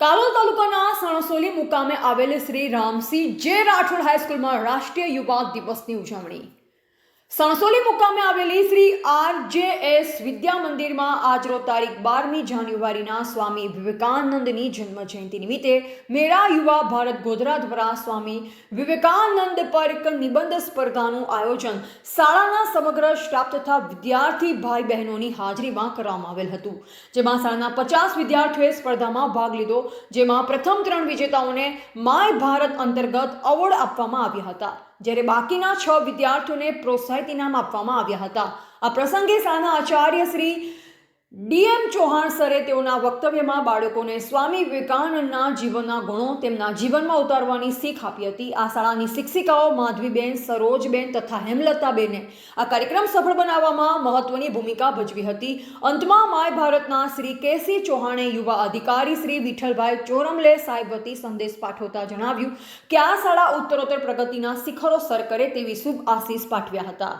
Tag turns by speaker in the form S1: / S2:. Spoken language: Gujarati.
S1: કાલોલ તાલુકાના સણસોલી મુકામે આવેલ શ્રી રામસિંહ જે રાઠોડ હાઈસ્કૂલમાં રાષ્ટ્રીય યુવા દિવસની ઉજવણી. સણસોલી મુકામે આવેલી Shri R J S Vidya મંદિરમાં આજરો તારીખ બારમી જાન્યુઆરીના સ્વામી વિવેકાનંદની જન્મ જયંતિ નિમિત્તે મેળા યુવા ભારત ગોધરા દ્વારા સ્વામી વિવેકાનંદ પર એક નિબંધ સ્પર્ધાનું આયોજન શાળાના સમગ્ર સ્ટાફ તથા વિદ્યાર્થી ભાઈ બહેનોની હાજરીમાં કરવામાં આવેલ હતું. જેમાં શાળાના પચાસ વિદ્યાર્થીઓએ સ્પર્ધામાં ભાગ લીધો, જેમાં પ્રથમ ત્રણ વિજેતાઓને માય ભારત અંતર્ગત એવોર્ડ આપવામાં આવ્યા હતા. જ્યારે બાકીના છ વિદ્યાર્થીઓને પ્રોત્સાહિત ઇનામ આપવામાં આવ્યા હતા. આ પ્રસંગે શાળાના આચાર્ય શ્રી ડીએમ ચૌહાણ સરે તેઓના વક્તવ્યમાં બાળકોને સ્વામી વિવેકાનંદના જીવનના ગુણો તેમના જીવનમાં ઉતારવાની શીખ આપી હતી. આ શાળાની શિક્ષિકાઓ માધવીબેન, સરોજબેન તથા હેમલતાબેને આ કાર્યક્રમ સફળ બનાવવામાં મહત્વની ભૂમિકા ભજવી હતી. અંતમાં માય ભારતના શ્રી કેસી ચૌહાણે યુવા અધિકારી શ્રી વિઠ્ઠલભાઈ ચોરમલે સાહેબ વતી સંદેશ પાઠવતા જણાવ્યું કે આ શાળા ઉત્તરોત્તર પ્રગતિના શિખરો સર કરે તેવી શુભ આશીષ પાઠવ્યા હતા.